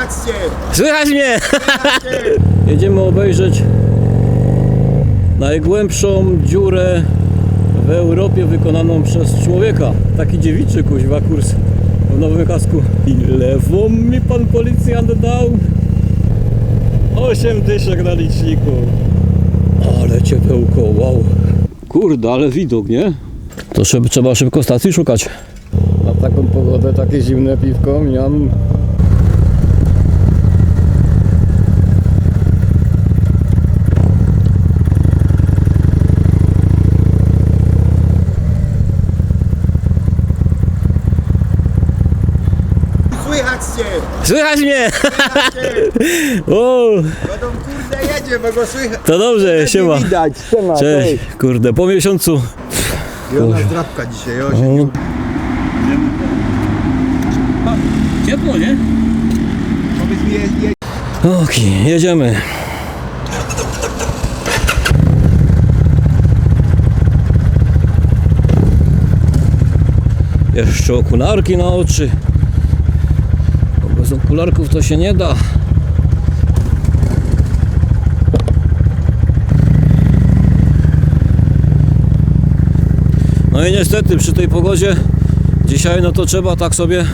Słychać cię! Słychać mnie! Jedziemy obejrzeć najgłębszą dziurę w Europie wykonaną przez człowieka. Taki dziewiczy kuźwa kurs w nowym kasku. I lewą mi pan policjant dał. Osiem dyszek na liczniku. Ale ciepełko, wow. Kurde, ale widok, nie? To trzeba, trzeba szybko stacji szukać. Na taką pogodę takie zimne piwko miam. Słychać cię! Słychać mnie! Będą kurde jedzie, bo go słychać. to dobrze, siema. widać, siema, Cześć, kurde, po miesiącu. Jona zdrabka dzisiaj, o się O. nie... Ciepło, nie? Powiedz mi, je, je... Okej, jedziemy. Jeszcze okularki na oczy. Bez okularków to się nie da. No i niestety przy tej pogodzie dzisiaj no to trzeba tak sobie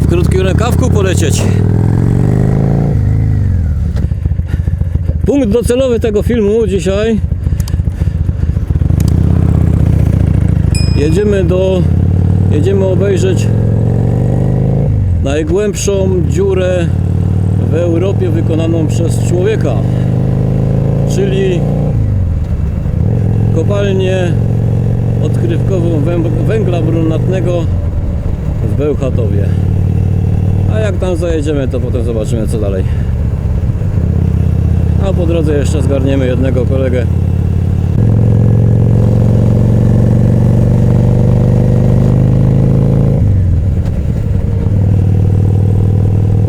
w krótkim rękawku polecieć. Punkt docelowy tego filmu dzisiaj. Jedziemy do. Jedziemy obejrzeć najgłębszą dziurę w Europie wykonaną przez człowieka. Czyli kopalnię odkrywkową węg- węgla brunatnego w Bełchatowie. A jak tam zajedziemy, to potem zobaczymy co dalej. A po drodze jeszcze zgarniemy jednego kolegę.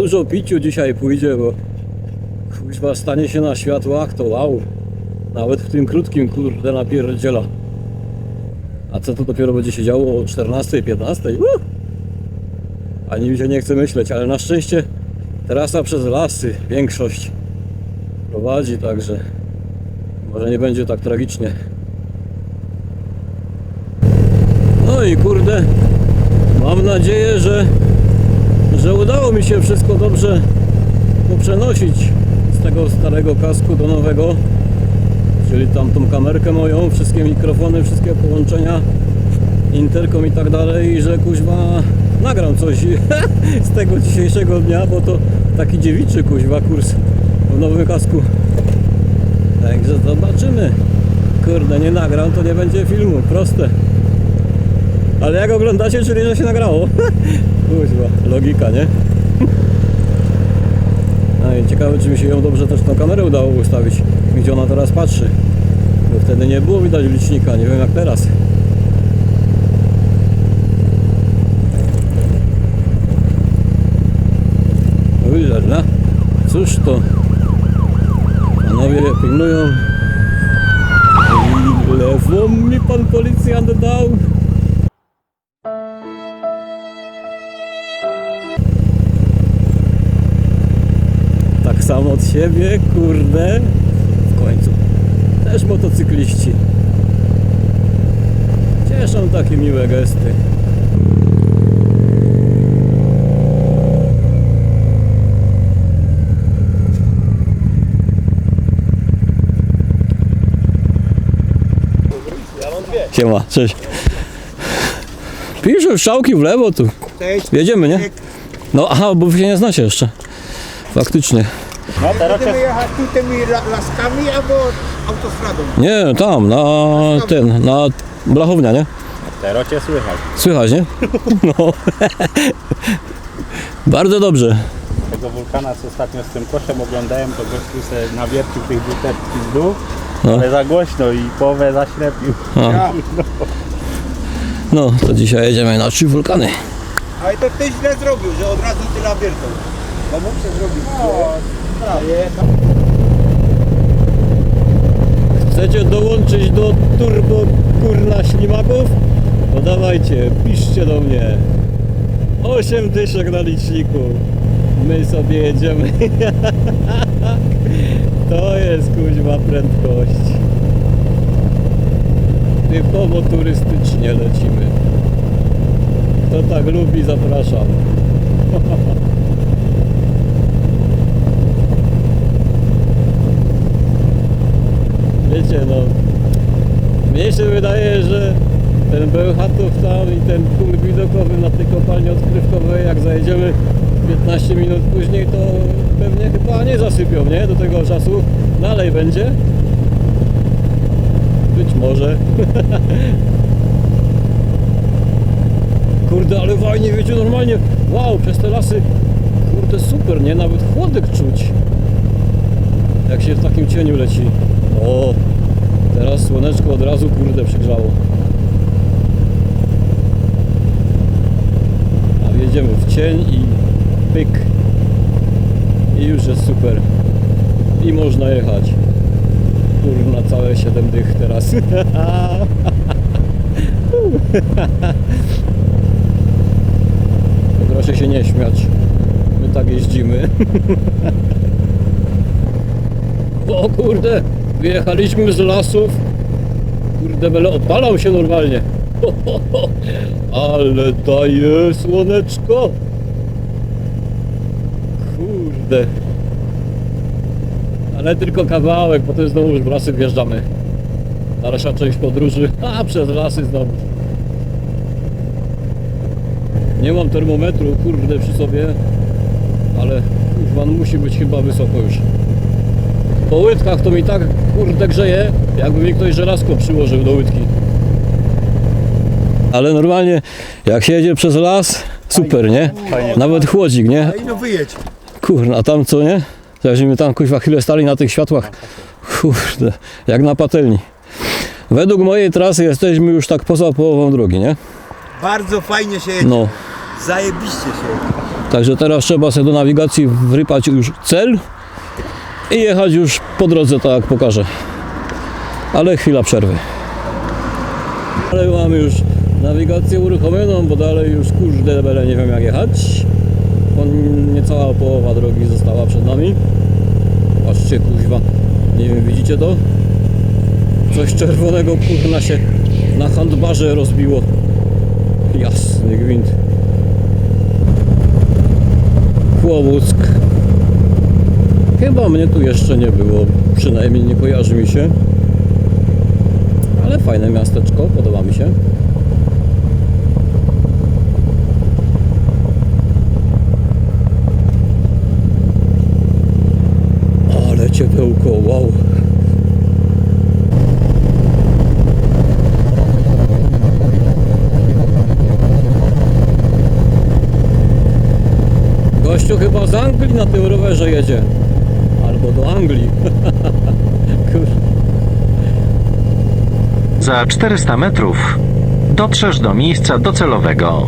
Dużo piciu dzisiaj pójdzie, bo kuźwa stanie się na światłach, to wow. Nawet w tym krótkim kurde napierdziela. A co to dopiero będzie się działo o 14, 15? Uh! Ani mi się nie chce myśleć, ale na szczęście trasa przez lasy większość prowadzi, także może nie będzie tak tragicznie. No i kurde, mam nadzieję, że, że udało mi się wszystko dobrze poprzenosić z tego starego kasku do nowego. Czyli tam tą kamerkę moją, wszystkie mikrofony, wszystkie połączenia, interkom i tak dalej, i że kuźwa nagram coś z tego dzisiejszego dnia, bo to taki dziewiczy kuźwa kurs w nowym kasku. Także zobaczymy. Kurde, nie nagram, to nie będzie filmu, proste. Ale jak oglądacie, czyli że się nagrało. Kuźwa, logika, nie? No i ciekawe, czy mi się ją dobrze też tą kamerę udało ustawić, gdzie ona teraz patrzy. Bo wtedy nie było widać licznika, nie wiem jak teraz. Ujlala. Cóż to? Panowie pilnują. I lewą mi pan policjant dał. Samo od siebie, kurde. W końcu. Też motocykliści. Cieszą takie miłe gesty. Siema, cześć. Pisze strzałki w lewo tu. Jedziemy, nie? No aha, bo wy się nie znacie jeszcze. Faktycznie. No teraz Będziemy jechać tu tymi la, laskami albo autostradą. Nie, tam, na ten, na blachownia, nie? teraz cię słychać. Słychać, nie? No. Bardzo dobrze. Tego wulkana, co ostatnio z tym koszem oglądałem, to gościu se nawiercił tych butelki z dół, No. ale za głośno i połowę zaślepił. A. Ja. No, to dzisiaj jedziemy na trzy wulkany. Ale to ty źle zrobił, że od razu tyle wiertą. Bo mógł się zrobić. No, Chcecie dołączyć do turbo kurna ślimaków? To dawajcie, piszcie do mnie. 8 dyszek na liczniku. My sobie jedziemy. To jest kuźwa prędkość. Typowo turystycznie lecimy. Kto tak lubi, zapraszam. Wiecie, no mnie się wydaje, że ten Bełchatów tam i ten punkt widokowy na tej kopalni odkrywkowej, jak zajedziemy 15 minut później, to pewnie chyba nie zasypią, nie? Do tego czasu dalej będzie. Być może. Kurde, ale fajnie, wiecie, normalnie, wow, przez te lasy, kurde, super, nie? Nawet chłodek czuć, jak się w takim cieniu leci. O, teraz słoneczko od razu, kurde, przygrzało. A jedziemy w cień i pyk. I już jest super. I można jechać. Kurna, całe 7 dych teraz. Proszę się nie śmiać. My tak jeździmy. O kurde, wyjechaliśmy z lasów. Kurde, bele opalał się normalnie. Ale daje słoneczko. Kurde. Ale tylko kawałek, potem znowu już w lasy wjeżdżamy. Dalsza część podróży, a przez lasy znowu. Nie mam termometru, kurde, przy sobie, ale kurwa, no musi być chyba wysoko już. Po łydkach to mi tak kurde grzeje, jakby mi ktoś żelazko przyłożył do łydki. Ale normalnie, jak się jedzie przez las, super, nie? Nawet chłodzik, nie? A no wyjedź. Kurna, a tam co, nie? Żeśmy tam kuźwa chwilę stali na tych światłach. Kurde, jak na patelni. Według mojej trasy jesteśmy już tak poza połową drogi, nie? Bardzo fajnie się jedzie. No, Zajebiście się. także teraz trzeba sobie do nawigacji wrypać już cel i jechać już po drodze, tak jak pokażę. Ale chwila przerwy. Ale mamy już nawigację uruchomioną, bo dalej już kurde bele nie wiem jak jechać. Niecała połowa drogi została przed nami. Patrzcie kuźwa, nie wiem widzicie to? Coś czerwonego kurna się na handbarze rozbiło. Jasny gwint. Kłobuck. Chyba mnie tu jeszcze nie było, przynajmniej nie kojarzy mi się. Ale fajne miasteczko, podoba mi się. Ale ciepełko, wow. Gościu chyba z Anglii na tym rowerze jedzie. Albo do Anglii. Kur... Za 400 metrów dotrzesz do miejsca docelowego.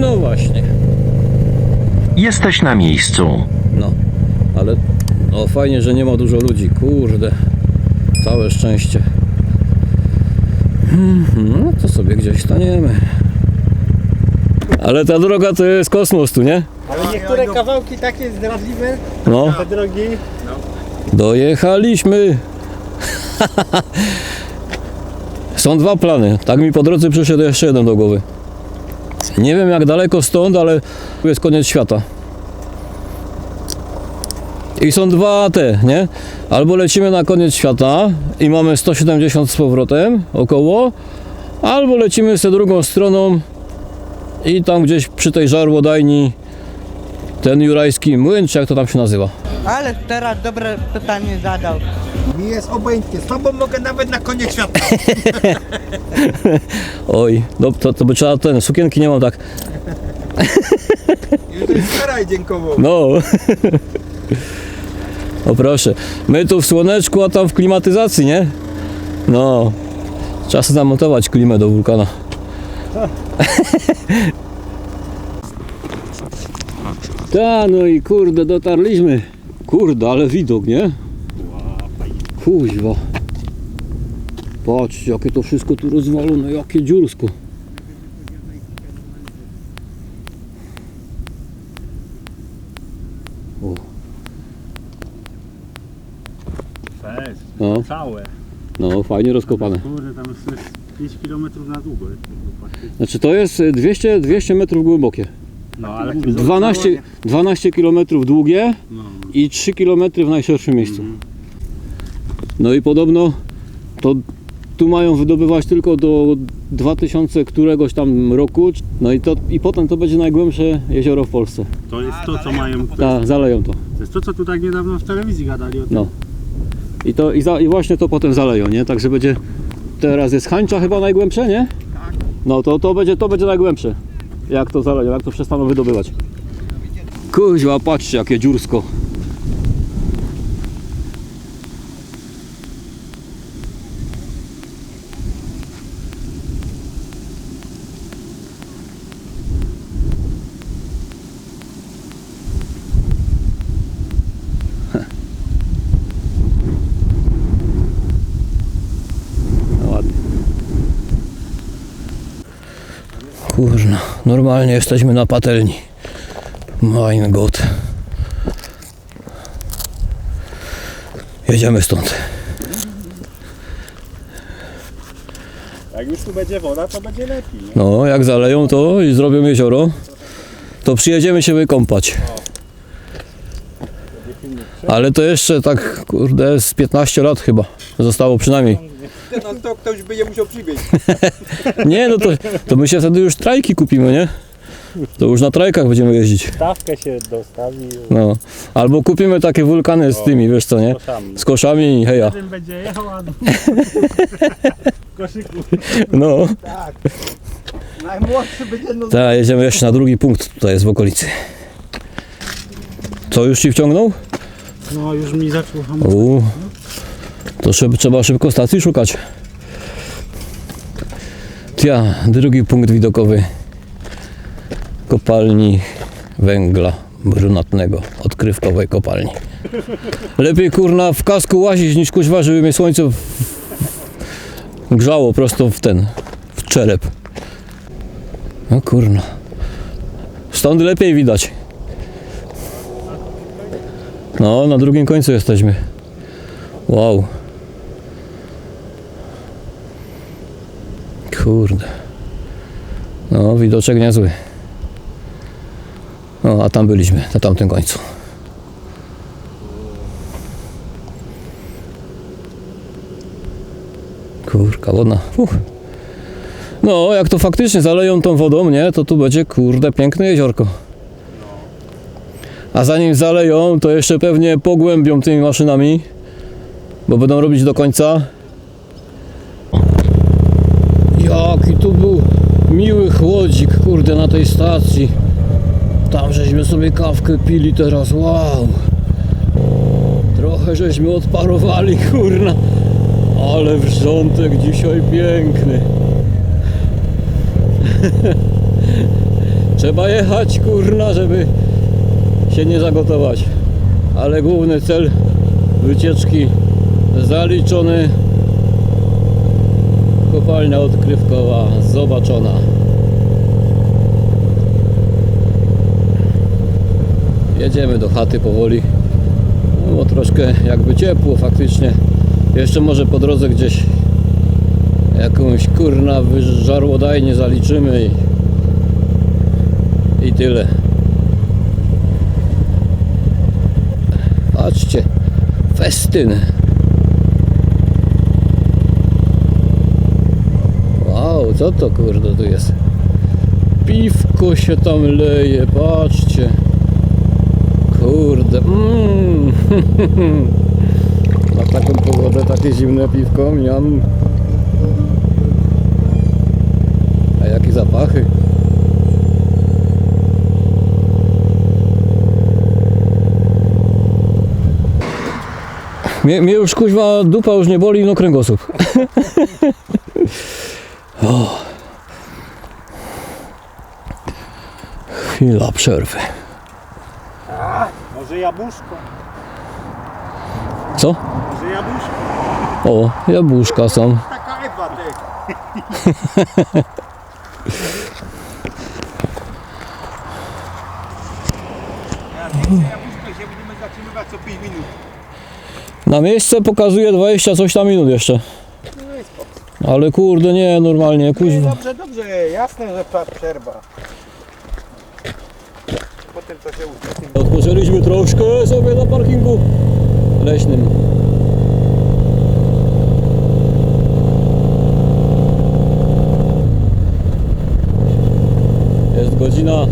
No właśnie. Jesteś na miejscu. No, ale no fajnie, że nie ma dużo ludzi. Kurde, całe szczęście. Mhm, No to sobie gdzieś staniemy. Ale ta droga to jest kosmos tu, nie? Ale niektóre kawałki takie zdradliwe, No, te drogi. dojechaliśmy. Są dwa plany. Tak mi po drodze przyszedł jeszcze jeden do głowy. Nie wiem jak daleko stąd, ale tu jest koniec świata. I są dwa te, nie? Albo lecimy na koniec świata i mamy 170 z powrotem około, albo lecimy z drugą stroną i tam gdzieś przy tej żarłodajni ten jurajski młyn, czy jak to tam się nazywa. Ale teraz dobre pytanie zadał. Mi jest obojętnie. Z tobą mogę nawet na koniec świata. Oj, no to, to by trzeba ten, sukienki nie mam tak. Już staraj dziękował. No. O proszę. My tu w słoneczku, a tam w klimatyzacji, nie? No. Czas zamontować klimę do wulkana. Ta, no i kurde, dotarliśmy. Kurde, ale widok, nie? Kuźwa. Patrzcie, jakie to wszystko tu rozwalone, jakie dziursko. O. Fest, No, całe. no fajnie rozkopane. Kurde, tam jest 5 km na długość. Znaczy to jest y, 200, 200 metrów głębokie. No ale mówię, 12, 12 km długie no. i 3 km w najszerszym miejscu. No i podobno to tu mają wydobywać tylko do 2000 któregoś tam roku. No i, to, i potem to będzie najgłębsze jezioro w Polsce. To jest to, co mają. Tak, zaleją to. To jest to, co tu tak niedawno w telewizji gadali o tym. No. I, to, i, za, I właśnie to potem zaleją, nie? Także będzie. Teraz jest hańcza chyba najgłębsze, nie? No to, to, będzie, to będzie najgłębsze. Jak to zaleją, jak to przestaną wydobywać. Kuźwa, patrzcie jakie dziursko. No ładnie. Kurna, normalnie jesteśmy na patelni. Mein Gott. Jedziemy stąd. Jak już tu będzie woda, to będzie lepiej. Nie? No, jak zaleją to i zrobią jezioro, to przyjedziemy się wykąpać. Ale to jeszcze tak, kurde, z 15 lat chyba zostało przynajmniej. No to ktoś by je musiał przywieźć. Nie, no to, to my się wtedy już trajki kupimy, nie? To już na trajkach będziemy jeździć. Stawkę się dostawi. No. Albo kupimy takie wulkany z tymi, wiesz co, nie? Koszami. Z koszami i heja. Tym będzie jechał, a w koszyku. No. Najmłodszy będzie no Tak, jedziemy jeszcze na drugi punkt, tutaj jest w okolicy. Co, już ci wciągnął? No już mi zaczął hamować. To trzeba szybko stacji szukać. Tia, drugi punkt widokowy kopalni węgla brunatnego, odkrywkowej kopalni. Lepiej kurna w kasku łazić niż kuźwa, żeby mnie słońce w... grzało prosto w ten, w czerep. No kurna. Stąd lepiej widać. No, na drugim końcu jesteśmy. Wow. Kurde. No, widoczek niezły. No, a tam byliśmy, na tamtym końcu. Kurka wodna. Uff. No, jak to faktycznie zaleją tą wodą, nie, to tu będzie, kurde, piękne jeziorko. A zanim zaleją, to jeszcze pewnie pogłębią tymi maszynami, bo będą robić do końca. Jaki tu był miły chłodzik, kurde, na tej stacji. Tam żeśmy sobie kawkę pili teraz, wow. Trochę żeśmy odparowali, kurna. Ale wrzątek dzisiaj piękny. Trzeba jechać, kurna, żeby się nie zagotować. Ale główny cel wycieczki zaliczony. Kopalnia odkrywkowa zobaczona. Jedziemy do chaty powoli. No, bo troszkę jakby ciepło faktycznie. Jeszcze może po drodze gdzieś jakąś kurna żarłodajnie zaliczymy i, i tyle. Patrzcie, festyn. Wow, co to kurde tu jest? Piwko się tam leje, patrzcie. Kurde, mm. Na taką pogodę takie zimne piwko miam. A jakie zapachy? Mnie, mnie już kuźwa dupa już nie boli, no kręgosłup. o. Chwila przerwy. Może jabłuszko. Co? Może jabłuszko. O, jabłuszka są. taka Ewa, ty. Ja więcej jabłuszka się będziemy zatrzymywać co 5 minut. Na miejsce pokazuje 20 coś tam minut jeszcze. Ale kurde, nie, normalnie, kuźwa. Dobrze, dobrze, jasne, że pa- przerwa. Potem to się uda. Odpoczęliśmy troszkę sobie na parkingu leśnym. Jest godzina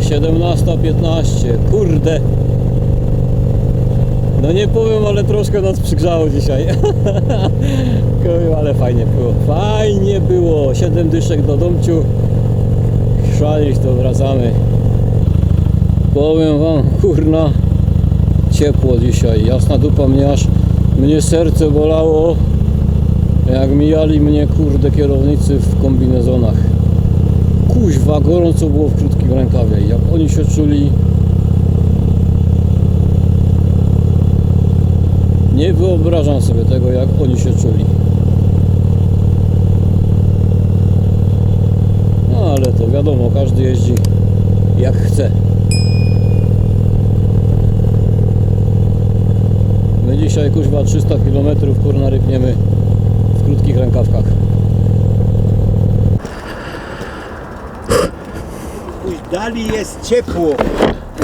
17.15. Kurde. No nie powiem, ale troszkę nas przygrzało dzisiaj. Ale fajnie było. Fajnie było. 7 dyszek do domciu. Szalić to wracamy. Powiem wam, kurna, ciepło dzisiaj. Jasna dupa mnie aż, mnie serce bolało, jak mijali mnie, kurde, kierownicy w kombinezonach. Kuźwa, gorąco było w krótkim rękawie. Jak oni się czuli... Nie wyobrażam sobie tego, jak oni się czuli. No ale to wiadomo, każdy jeździ jak chce. My dzisiaj kuźwa 300 km kurna rypniemy w krótkich rękawkach. Dali jest ciepło.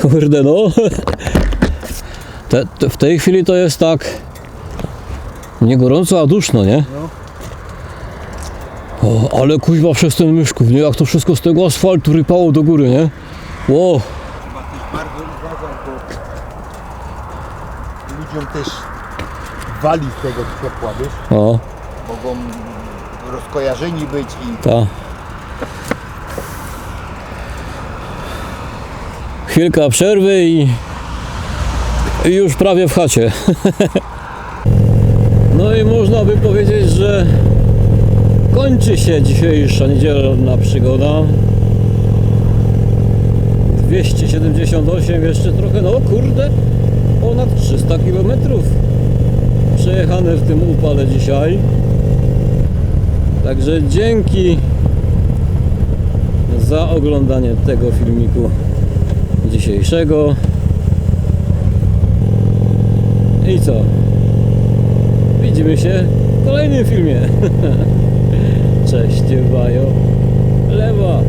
Kurde no. Te, te, w tej chwili to jest tak nie gorąco, a duszno, nie? O, ale kuźwa przez ten myszków, nie? Jak to wszystko z tego asfaltu rypało do góry, nie? Ło, Trzeba też bardzo uważać, bo ludziom też wali z tego ciepła, wiesz? o, Mogą rozkojarzeni być i ta. Chwilka przerwy i już prawie w chacie. No i można by powiedzieć, że kończy się dzisiejsza niedzielna przygoda. 278 jeszcze trochę, no kurde, ponad 300 km przejechane w tym upale dzisiaj. Także dzięki za oglądanie tego filmiku dzisiejszego. I co? Widzimy się w kolejnym filmie. Cześć, bajo. Lewa.